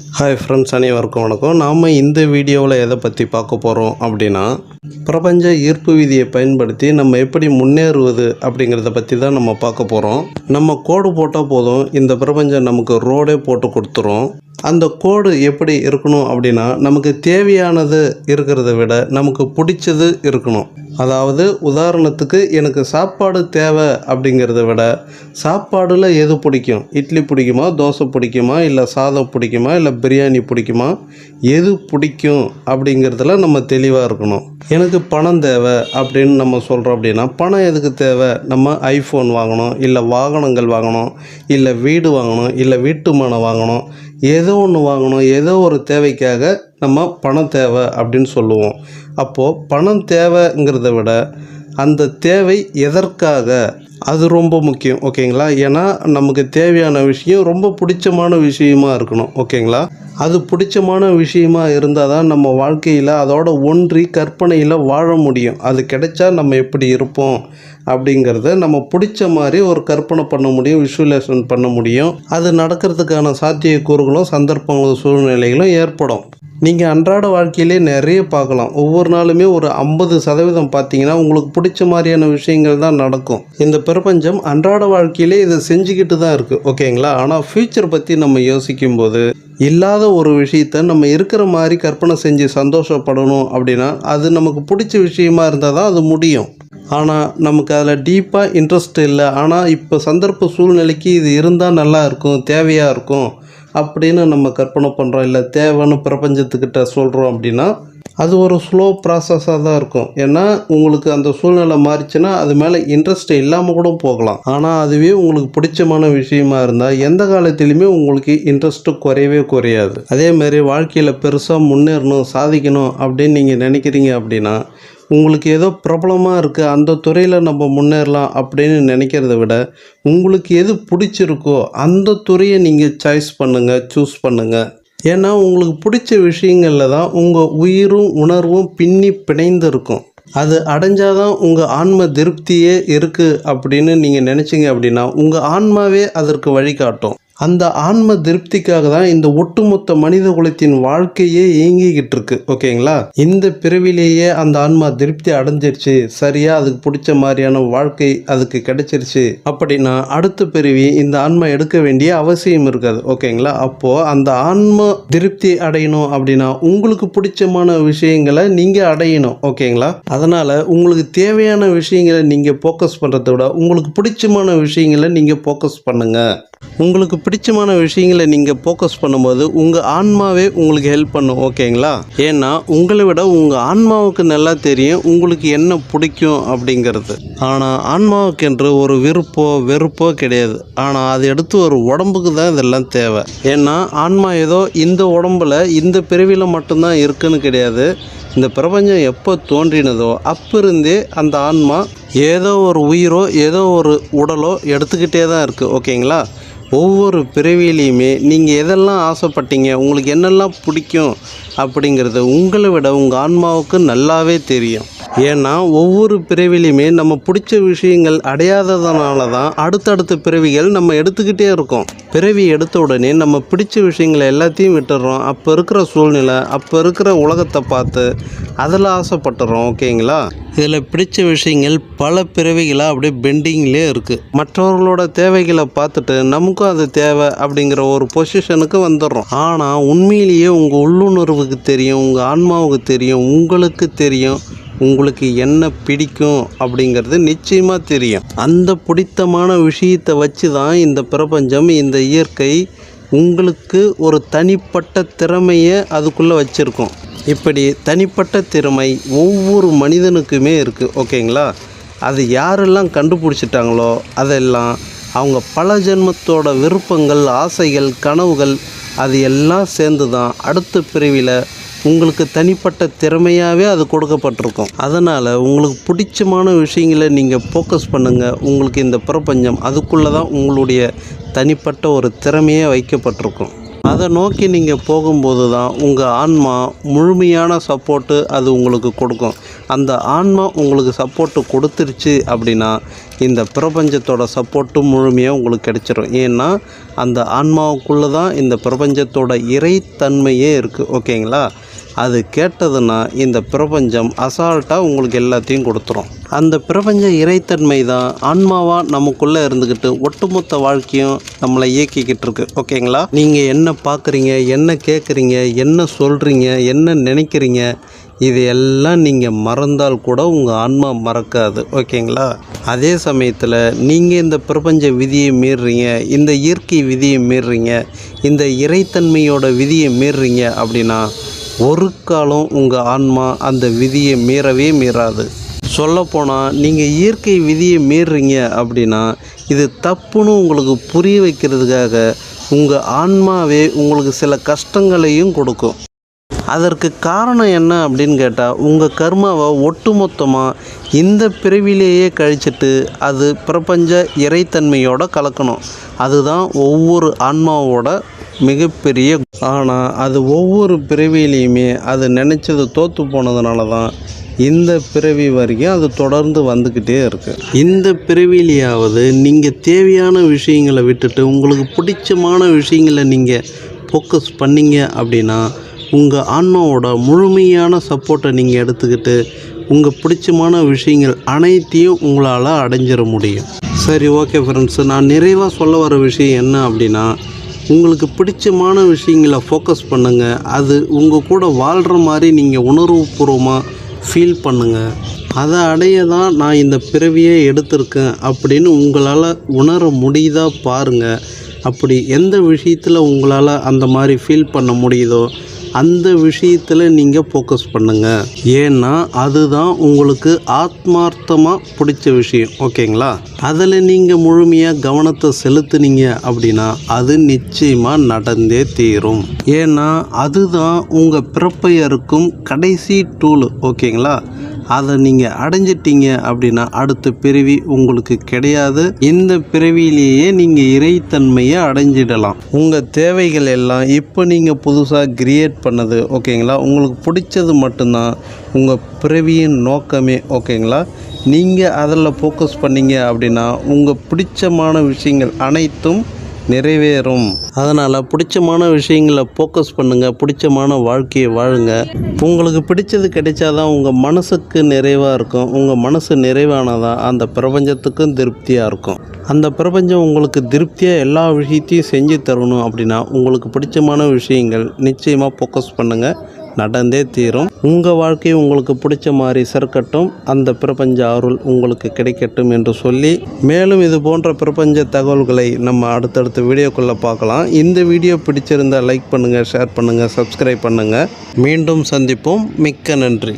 Hi friends அனைவருக்கும் வணக்கம். நாம் இந்த வீடியோவில் எதை பற்றி பார்க்க போகிறோம் அப்படின்னா பிரபஞ்ச ஈர்ப்பு விதியை பயன்படுத்தி நம்ம எப்படி முன்னேறுவது அப்படிங்கிறத பற்றி தான் நம்ம பார்க்க போகிறோம் நம்ம கோடு போட்டால் போதும். இந்த பிரபஞ்சம் நமக்கு ரோடே போட்டு கொடுத்துரும். அந்த கோடு எப்படி இருக்கணும் அப்படின்னா நமக்கு தேவையானது இருக்கிறத விட நமக்கு பிடிச்சது இருக்கணும். அதாவது உதாரணத்துக்கு எனக்கு சாப்பாடு தேவை அப்படிங்கிறத விட சாப்பாடில் எது பிடிக்கும்? இட்லி பிடிக்குமா தோசை பிடிக்குமா இல்லை சாதம் பிடிக்குமா இல்லை பிரியாணி பிடிக்குமா? எது பிடிக்கும் அப்படிங்கிறதுல நம்ம தெளிவாக இருக்கணும். எனக்கு பணம் தேவை அப்படின்னு நம்ம சொல்கிறோம் அப்படின்னா பணம் எதுக்கு தேவை? நம்ம ஐஃபோன் வாங்கணும் இல்லை வாகனங்கள் வாங்கணும் இல்லை வீடு வாங்கணும் இல்லை வீட்டு வாங்கணும். ஏதோ ஒன்று வாங்கணும் ஏதோ ஒரு தேவைக்காக நம்ம பணம் தேவை அப்படின்னு சொல்லுவோம். அப்போது பணம் தேவைங்கிறத விட அந்த தேவை எதற்காக அது ரொம்ப முக்கியம் ஓகேங்களா? ஏன்னா நமக்கு தேவையான விஷயம் ரொம்ப பிடிச்சமான விஷயமா இருக்கணும் ஓகேங்களா? அது பிடிச்சமான விஷயமா இருந்தால் தான் நம்ம வாழ்க்கையில் அதோட ஒன்றி கற்பனையில் வாழ முடியும். அது கிடைச்சா நம்ம எப்படி இருப்போம் அப்படிங்கிறத நம்ம பிடிச்ச மாதிரி ஒரு கற்பனை பண்ண முடியும் விஷுவலேஷன் பண்ண முடியும். அது நடக்கிறதுக்கான சாத்தியக்கூறுகளும் சந்தர்ப்பங்களும் சூழ்நிலைகளும் ஏற்படும். நீங்கள் அன்றாட வாழ்க்கையிலே நிறைய பார்க்கலாம். ஒவ்வொரு நாளுமே ஒரு ஐம்பது சதவீதம் பார்த்தீங்கன்னா உங்களுக்கு பிடிச்ச மாதிரியான விஷயங்கள் தான் நடக்கும். இந்த பிரபஞ்சம் அன்றாட வாழ்க்கையிலே இதை செஞ்சுக்கிட்டு தான் இருக்குது ஓகேங்களா? ஆனால் ஃப்யூச்சர் பற்றி நம்ம யோசிக்கும்போது இல்லாத ஒரு விஷயத்த நம்ம இருக்கிற மாதிரி கற்பனை செஞ்சு சந்தோஷப்படணும் அப்படின்னா அது நமக்கு பிடிச்ச விஷயமா இருந்தால் தான் அது முடியும். ஆனால் நமக்கு அதில் டீப்பாக இன்ட்ரெஸ்ட் இல்லை. ஆனால் இப்போ சந்தர்ப்ப சூழ்நிலைக்கு இது இருந்தால் நல்லா இருக்கும் தேவையாக இருக்கும். அப்படின்னு நம்ம கற்பனை பண்ணுறோம் இல்லை தேவைன்னு பிரபஞ்சத்துக்கிட்ட சொல்கிறோம் அப்படின்னா அது ஒரு ஸ்லோ ப்ராசஸாக தான் இருக்கும். ஏன்னா உங்களுக்கு அந்த சூழ்நிலை மாறிச்சுன்னா அது மேலே இன்ட்ரெஸ்ட் இல்லாமல் கூட போகலாம். ஆனால் அதுவே உங்களுக்கு பிடிச்சமான விஷயமா இருந்தால் எந்த காலத்திலையுமே உங்களுக்கு இன்ட்ரெஸ்ட்டு குறையவே குறையாது. அதே மாதிரி வாழ்க்கையில் பெருசாக முன்னேறணும் சாதிக்கணும் அப்படின்னு நீங்கள் நினைக்கிறீங்க அப்படின்னா உங்களுக்கு ஏதோ பிரபலமாக இருக்குது அந்த துறையில் நம்ம முன்னேறலாம் அப்படின்னு நினைக்கிறத விட உங்களுக்கு எது பிடிச்சிருக்கோ அந்த துறையை நீங்கள் சாய்ஸ் பண்ணுங்கள் சூஸ் பண்ணுங்கள் ஏன்னா உங்களுக்கு பிடிச்ச விஷயங்களில் தான் உங்கள் உயிரும் உணர்வும் பின்னி பிணைந்து இருக்கும் அது அடைஞ்சாதான் உங்கள் ஆன்ம திருப்தியே இருக்குது அப்படின்னு நீங்கள் நினச்சிங்க அப்படின்னா உங்கள் ஆன்மாவே அதற்கு வழிகாட்டும். அந்த ஆன்ம திருப்திக்காக தான் இந்த ஒட்டுமொத்த மனித குலத்தின் வாழ்க்கையே இயங்கிக்கிட்டு இருக்கு ஓகேங்களா? இந்த பிறவிலேயே அந்த ஆன்மா திருப்தி அடைஞ்சிருச்சு. சரியா அதுக்கு பிடிச்ச மாதிரியான வாழ்க்கை அதுக்கு கிடைச்சிருச்சு. அப்படின்னா அடுத்த பிறவி இந்த ஆன்மா எடுக்க வேண்டிய அவசியம் இருக்காது ஓகேங்களா? அப்போ அந்த ஆன்ம திருப்தி அடையணும் அப்படின்னா உங்களுக்கு பிடிச்சமான விஷயங்களை நீங்க அடையணும் ஓகேங்களா? அதனால உங்களுக்கு தேவையான விஷயங்களை நீங்க ஃபோக்கஸ் பண்றதை விட உங்களுக்கு பிடிச்சமான விஷயங்களை நீங்க ஃபோக்கஸ் பண்ணுங்க. உங்களுக்கு பிடிச்சமான விஷயங்களை நீங்கள் ஃபோக்கஸ் பண்ணும்போது உங்கள் ஆன்மாவே உங்களுக்கு ஹெல்ப் பண்ணும் ஓகேங்களா ஏன்னா உங்களை விட உங்கள் ஆன்மாவுக்கு நல்லா தெரியும் உங்களுக்கு என்ன பிடிக்கும் அப்படிங்கிறது. ஆனால் ஆன்மாவுக்கென்று ஒரு விருப்போ வெறுப்போ கிடையாது. ஆனால் அது எடுத்து ஒரு உடம்புக்கு தான் இதெல்லாம் தேவை. ஏன்னா ஆன்மா ஏதோ இந்த உடம்புல இந்த பிறவியில் மட்டும்தான் இருக்குன்னு கிடையாது. இந்த பிரபஞ்சம் எப்போ தோன்றினதோ அப்பிருந்தே அந்த ஆன்மா ஏதோ ஒரு உயிரோ ஏதோ ஒரு உடலோ எடுத்துக்கிட்டே தான் இருக்குது ஓகேங்களா ஒவ்வொரு பிறவிலையுமே நீங்கள் எதெல்லாம் ஆசைப்பட்டீங்க உங்களுக்கு என்னெல்லாம் பிடிக்கும் அப்படிங்கிறது உங்களை விட உங்கள் ஆன்மாவுக்கு நல்லாவே தெரியும். ஏன்னா ஒவ்வொரு பிறவிலையுமே நம்ம பிடிச்ச விஷயங்கள் அடையாததுனால தான் அடுத்தடுத்த பிறவிகள் நம்ம எடுத்துக்கிட்டே இருக்கோம். பிறவி எடுத்த உடனே நம்ம பிடிச்ச விஷயங்களை எல்லாத்தையும் விட்டுடுறோம் அப்போ இருக்கிற சூழ்நிலை அப்போ இருக்கிற உலகத்தை பார்த்து அதில் ஆசைப்பட்டுறோம் ஓகேங்களா? இதில் பிடிச்ச விஷயங்கள் பல பிறவிகளாக அப்படியே பெண்டிங்லேயே இருக்குது மற்றவர்களோட தேவைகளை பார்த்துட்டு நமக்கும் அது தேவை அப்படிங்கிற ஒரு பொசிஷனுக்கு வந்துடுறோம். ஆனால் உண்மையிலேயே உங்கள் உள்ளுணர்வுக்கு தெரியும் உங்கள் ஆன்மாவுக்கு தெரியும் உங்களுக்கு தெரியும். உங்களுக்கு என்ன பிடிக்கும் அப்படிங்கிறது நிச்சயமாக தெரியும். அந்த பிடித்தமான விஷயத்தை வச்சு தான் இந்த பிரபஞ்சம் இந்த இயற்கை உங்களுக்கு ஒரு தனிப்பட்ட திறமையை அதுக்குள்ளே வச்சுருக்கோம். இப்படி தனிப்பட்ட திறமை ஒவ்வொரு மனிதனுக்குமே இருக்குது ஓகேங்களா? அது யாரெல்லாம் கண்டுபிடிச்சிட்டாங்களோ அதெல்லாம் அவங்க பல ஜென்மத்தோட விருப்பங்கள் ஆசைகள் கனவுகள் அது எல்லாம் சேர்ந்து தான் அடுத்த பிரிவில் உங்களுக்கு தனிப்பட்ட திறமையாகவே அது கொடுக்கப்பட்டிருக்கும். அதனால் உங்களுக்கு பிடிச்சமான விஷயங்களை நீங்கள் ஃபோக்கஸ் பண்ணுங்கள் உங்களுக்கு இந்த பிரபஞ்சம் அதுக்குள்ளே தான் உங்களுடைய தனிப்பட்ட ஒரு திறமையே வைக்கப்பட்டிருக்கும். அதை நோக்கி நீங்கள் போகும்போது தான் உங்கள் ஆன்மா முழுமையான சப்போர்ட்டு அது உங்களுக்கு கொடுக்கும். அந்த ஆன்மா உங்களுக்கு சப்போர்ட்டு கொடுத்துருச்சு அப்படின்னா இந்த பிரபஞ்சத்தோட சப்போர்ட்டும் முழுமையாக உங்களுக்கு கிடைச்சிரும். ஏன்னா அந்த ஆன்மாவுக்குள்ளே தான் இந்த பிரபஞ்சத்தோட இறைத்தன்மையே இருக்குது ஓகேங்களா? அது கேட்டதுன்னா இந்த பிரபஞ்சம் அசால்ட்டாக உங்களுக்கு எல்லாத்தையும் கொடுத்துரும். அந்த பிரபஞ்ச இறைத்தன்மை தான் ஆன்மாவாக நமக்குள்ளே இருந்துக்கிட்டு ஒட்டுமொத்த வாழ்க்கையும் நம்மளை இயக்கிக்கிட்டு இருக்கு. ஓகேங்களா? நீங்கள் என்ன பார்க்குறீங்க என்ன கேட்குறீங்க என்ன சொல்கிறீங்க என்ன நினைக்கிறீங்க இது எல்லாம் நீங்கள் மறந்தால் கூட உங்கள் ஆன்மா மறக்காது. ஓகேங்களா? அதே சமயத்தில் நீங்கள் இந்த பிரபஞ்ச விதியை மீறுறீங்க இந்த இயற்கை விதியை மீறுறீங்க இந்த இறைத்தன்மையோட விதியை மீறுறீங்க அப்படின்னா ஒரு காலம் உங்கள் ஆன்மா அந்த விதியை மீறவே மீறாது. சொல்லப்போனால் நீங்கள் இயற்கை விதியை மீறுறீங்க அப்படின்னா இது தப்புன்னு உங்களுக்கு புரிய வைக்கிறதுக்காக உங்கள் ஆன்மாவே உங்களுக்கு சில கஷ்டங்களையும் கொடுக்கும். அதற்கு காரணம் என்ன அப்படின்னு கேட்டால் உங்கள் கர்மாவை ஒட்டுமொத்தமாக இந்த பிறவிலேயே கழிச்சிட்டு அது பிரபஞ்ச இறைத்தன்மையோட கலக்கணும். அதுதான் ஒவ்வொரு ஆன்மாவோட மிகப்பெரிய ஆனால் அது ஒவ்வொரு பிறவிலையுமே அது நினச்சது தோற்று போனதுனால தான் இந்த பிறவி வரைக்கும் அது தொடர்ந்து வந்துக்கிட்டே இருக்குது இந்த பிறவிலையாவது நீங்கள் தேவையான விஷயங்களை விட்டுட்டு உங்களுக்கு பிடிச்சமான விஷயங்களை நீங்கள் ஃபோக்கஸ் பண்ணீங்க அப்படின்னா உங்கள் ஆன்மாவோட முழுமையான சப்போர்ட்டை நீங்கள் எடுத்துக்கிட்டு உங்கள் பிடிச்சமான விஷயங்கள் அனைத்தையும் உங்களால் அடைஞ்சிட முடியும். சரி ஓகே ஃப்ரெண்ட்ஸ் நான் நிறைவாக சொல்ல வர விஷயம் என்ன அப்படின்னா உங்களுக்கு பிடிச்சமான விஷயங்களை ஃபோக்கஸ் பண்ணுங்கள் அது உங்கள் கூட வாழ்கிற மாதிரி நீங்கள் உணர்வுபூர்வமாக ஃபீல் பண்ணுங்கள் அதை அடைய தான் நான் இந்த பிறவியே எடுத்திருக்கேன் அப்படின்னு உங்களால் உணர முடியுதா பாருங்கள் அப்படி எந்த விஷயத்தில் உங்களால் அந்த மாதிரி ஃபீல் பண்ண முடியுதோ அந்த விஷயத்தில் நீங்கள் ஃபோக்கஸ் பண்ணுங்கள் ஏன்னா அதுதான் உங்களுக்கு ஆத்மார்த்தமாக பிடிச்ச விஷயம். ஓகேங்களா? அதில் நீங்கள் முழுமையாக கவனத்தை செலுத்துனீங்க அப்படின்னா அது நிச்சயமாக நடந்தே தீரும். ஏன்னா அதுதான் உங்கள் பிறப்பையருக்கும் கடைசி டூல் ஓகேங்களா? அதை நீங்கள் அடைஞ்சிட்டீங்க அப்படின்னா அடுத்த பிறவி உங்களுக்கு கிடையாது. இந்த பிறவியிலேயே நீங்கள் இறைத்தன்மையை அடைஞ்சிடலாம். உங்கள் தேவைகள் எல்லாம் இப்போ நீங்கள் புதுசாக கிரியேட் பண்ணது ஓகேங்களா? உங்களுக்கு பிடிச்சது மட்டும்தான் உங்கள் பிறவியின் நோக்கமே ஓகேங்களா? நீங்கள் அதில் ஃபோக்கஸ் பண்ணீங்க அப்படின்னா உங்கள் பிடிச்சமான விஷயங்கள் அனைத்தும் நிறைவேறும். அதனால் பிடிச்சமான விஷயங்களை ஃபோக்கஸ் பண்ணுங்கள் பிடிச்சமான வாழ்க்கையை வாழுங்க. உங்களுக்கு பிடிச்சது கிடைச்சாதான் உங்கள் மனசுக்கு நிறைவாக இருக்கும். உங்கள் மனசு நிறைவானதான் அந்த பிரபஞ்சத்துக்கும் திருப்தியாக இருக்கும். அந்த பிரபஞ்சம் உங்களுக்கு திருப்தியாக எல்லா விஷயத்தையும் செஞ்சு தரணும் அப்படின்னா உங்களுக்கு பிடிச்சமான விஷயங்கள் நிச்சயமாக ஃபோக்கஸ் பண்ணுங்கள் நடந்தே தீரும். உங்கள் வாழ்க்கை உங்களுக்கு பிடிச்ச மாதிரி சிறக்கட்டும். அந்த பிரபஞ்ச அருள் உங்களுக்கு கிடைக்கட்டும் என்று சொல்லி மேலும் இது போன்ற பிரபஞ்ச தகவல்களை நம்ம அடுத்தடுத்த வீடியோக்குள்ளே பார்க்கலாம். இந்த வீடியோ பிடிச்சிருந்தால் லைக் பண்ணுங்கள் ஷேர் பண்ணுங்கள் சப்ஸ்கிரைப் பண்ணுங்கள் மீண்டும் சந்திப்போம். மிக்க நன்றி.